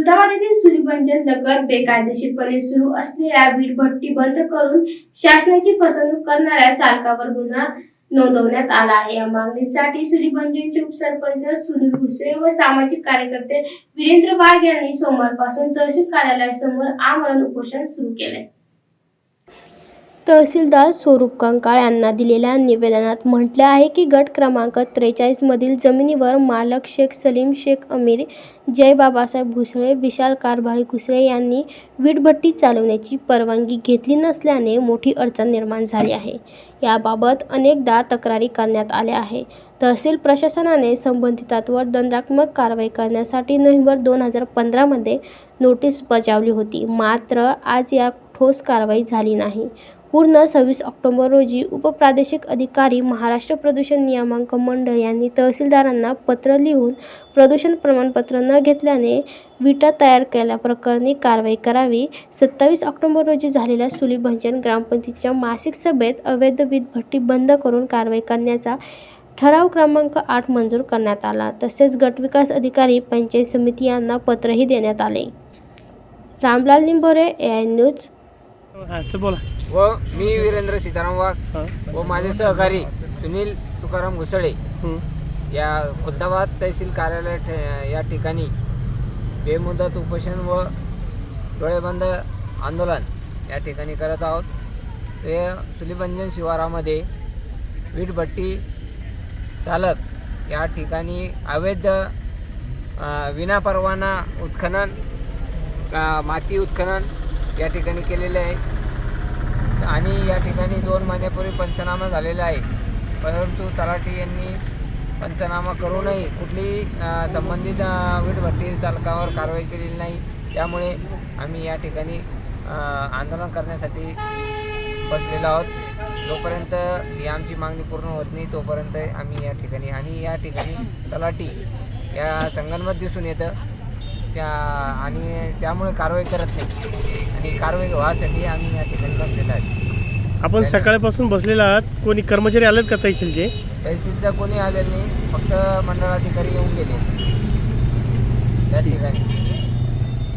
खुलताबाद येथील सुलीबंजन नगर बेकायदेशीरपणे सुरू असलेल्या वीट भट्टी बंद करून शासनाची फसवणूक करणाऱ्या चालकावर गुन्हा नोंदवण्यात आला आहे. या मागणीसाठी सुलीबंजनचे उपसरपंच सुनील भुसरे व सामाजिक कार्यकर्ते वीरेंद्र वाघ यांनी सोमवारपासून तहसील कार्यालयासमोर आमरण उपोषण सुरू केले तहसीलदार स्वरूप कंकाळ यांना दिलेल्या निवेदनात म्हटले आहे की गट क्रमांक त्रेचाळीसमधील जमिनीवर मालक शेख सलीम शेख अमीर जय बाबासाहेब भुसळे विशाल कारभारी घुसळे यांनी वीटभट्टी चालवण्याची परवानगी घेतली नसल्याने मोठी अडचण निर्माण झाली आहे. याबाबत अनेकदा तक्रारी करण्यात आल्या आहे. तहसील प्रशासनाने संबंधितांवर दंडात्मक कारवाई करण्यासाठी नोव्हेंबर दोन हजार पंधरामध्ये नोटीस बजावली होती. मात्र आज या ठोस कारवाई झाली नाही. पूर्ण सव्वीस ऑक्टोबर रोजी उपप्रादेशिक अधिकारी महाराष्ट्र प्रदूषण नियामक मंडळ यांनी तहसीलदारांना पत्र लिहून प्रदूषण प्रमाणपत्र न घेतल्याने विटा तयार केल्याप्रकरणी कारवाई करावी. सत्तावीस ऑक्टोबर रोजी झालेल्या सुलीभंजन ग्रामपंचायतीच्या मासिक सभेत अवैध वीट भट्टी बंद करून कारवाई करण्याचा ठराव क्रमांक आठ मंजूर करण्यात आला. तसेच गटविकास अधिकारी पंचायत समिती यांना पत्रही देण्यात आले. Ramlal Nimbore A I news हा चल बोला व मी वीरेंद्र सीताराम वाघ हा. व माझे सहकारी सुनील तुकाराम घुसळे. या खुलताबाद तहसील कार्यालय ठे- या ठिकाणी बेमुदत उपोषण व डोळेबंद आंदोलन या ठिकाणी करत आहोत ते सुलीबंजन शिवारामध्ये वीटभट्टी चालक या ठिकाणी अवैध अ, विनापरवाना उत्खनन अ, माती उत्खनन या ठिकाणी केलेले आहे. आणि या ठिकाणी दोन महिन्यापूर्वी पंचनामा झालेला आहे. परंतु तलाठी यांनी पंचनामा करूनही कुठलीही संबंधित वीटभट्टी चालकावर कारवाई केलेली नाही. त्यामुळे आम्ही या ठिकाणी आंदोलन करण्यासाठी बसलेलो आहोत. जोपर्यंत ही आमची मागणी पूर्ण होत नाही तोपर्यंत आम्ही या ठिकाणी आणि या ठिकाणी तलाठी या संघांमध्ये दिसून येतं. त्या आणि त्यामुळे कारवाई करत नाही. आणि कारवाई व्हासाठी आम्ही या ठिकाणी बसलेलो आहे. आपण सकाळपासून बसलेला आहात. कोणी कर्मचारी आलेत का तहसीलचे? तहसीलचा कोणी आले नाही फक्त मंडळाधिकारी येऊन गेले. त्या ठिकाणी.